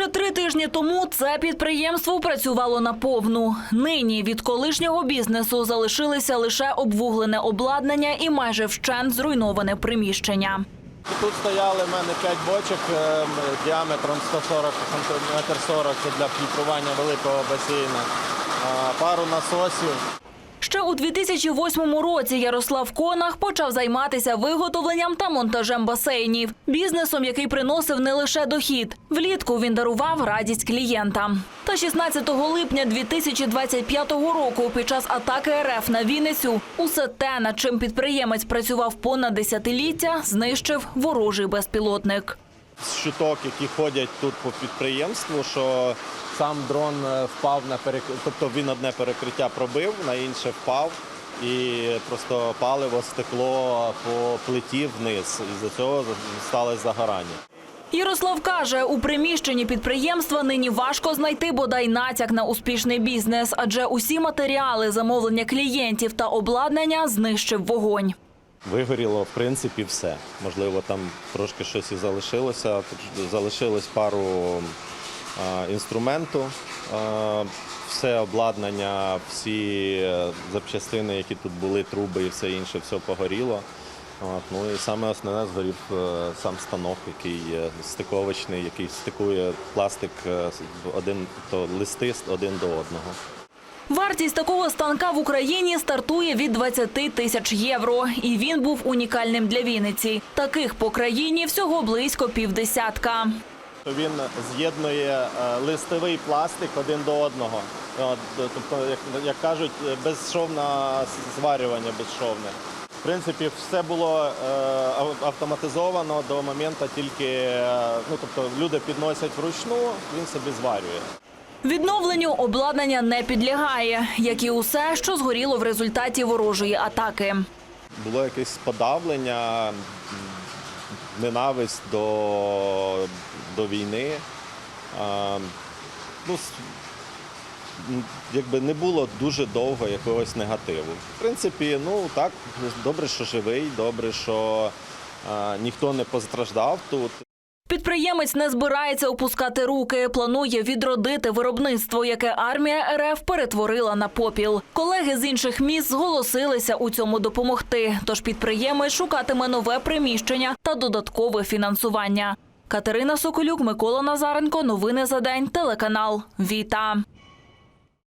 Ще три тижні тому це підприємство працювало наповну. Нині від колишнього бізнесу залишилися лише обвуглене обладнання і майже вщент зруйноване приміщення. Тут стояли в мене 5 бочок е, діаметром 140 см 40 це для фільтрування великого басейну. Пару насосів. Ще у 2008 році Ярослав Конах почав займатися виготовленням та монтажем басейнів, бізнесом, який приносив не лише дохід. Влітку він дарував радість клієнтам. Та 16 липня 2025 року, під час атаки РФ на Вінницю, усе те, над чим підприємець працював понад десятиліття, знищив ворожий безпілотник. Щиток, які ходять тут по підприємству, що сам дрон е, впав на перек... тобто він одне перекриття пробив, на інше впав. І просто паливо стекло по плиті вниз. І за цього сталося загорання. Ярослав каже, у приміщенні підприємства нині важко знайти бодай натяк на успішний бізнес, адже усі матеріали, замовлення клієнтів та обладнання знищив вогонь. Вигоріло, в принципі, все. Можливо, там трошки щось і залишилося. Залишилось пару інструменту. Все обладнання, всі е, запчастини, які тут були, труби і все інше, все погоріло. От, ну і саме основне згорів е, сам станок, який стиковочний, який стикує пластик е, один то листи один до одного. Вартість такого станка в Україні стартує від 20 тисяч євро, і він був унікальним для Вінниці. Таких по країні всього близько півдесятка. Він з'єднує е, листовий пластик один до одного. Тобто, як, кажуть, безшовне зварювання безшовне. В принципі, все було е, автоматизовано до моменту тільки, е, ну тобто люди підносять вручну, він собі зварює. Відновленню обладнання не підлягає, як і усе, що згоріло в результаті ворожої атаки. Було якесь подавлення, ненависть до, до війни. А, ну, якби не було дуже довго якогось негативу. В принципі, ну так, добре, що живий, добре, що а, ніхто не постраждав тут. Підприємець не збирається опускати руки. Планує відродити виробництво, яке армія РФ перетворила на попіл. Колеги з інших міст зголосилися у цьому допомогти. Тож підприємець шукатиме нове приміщення та додаткове фінансування. Катерина Соколюк, Микола Назаренко. Новини за день. Телеканал Віта.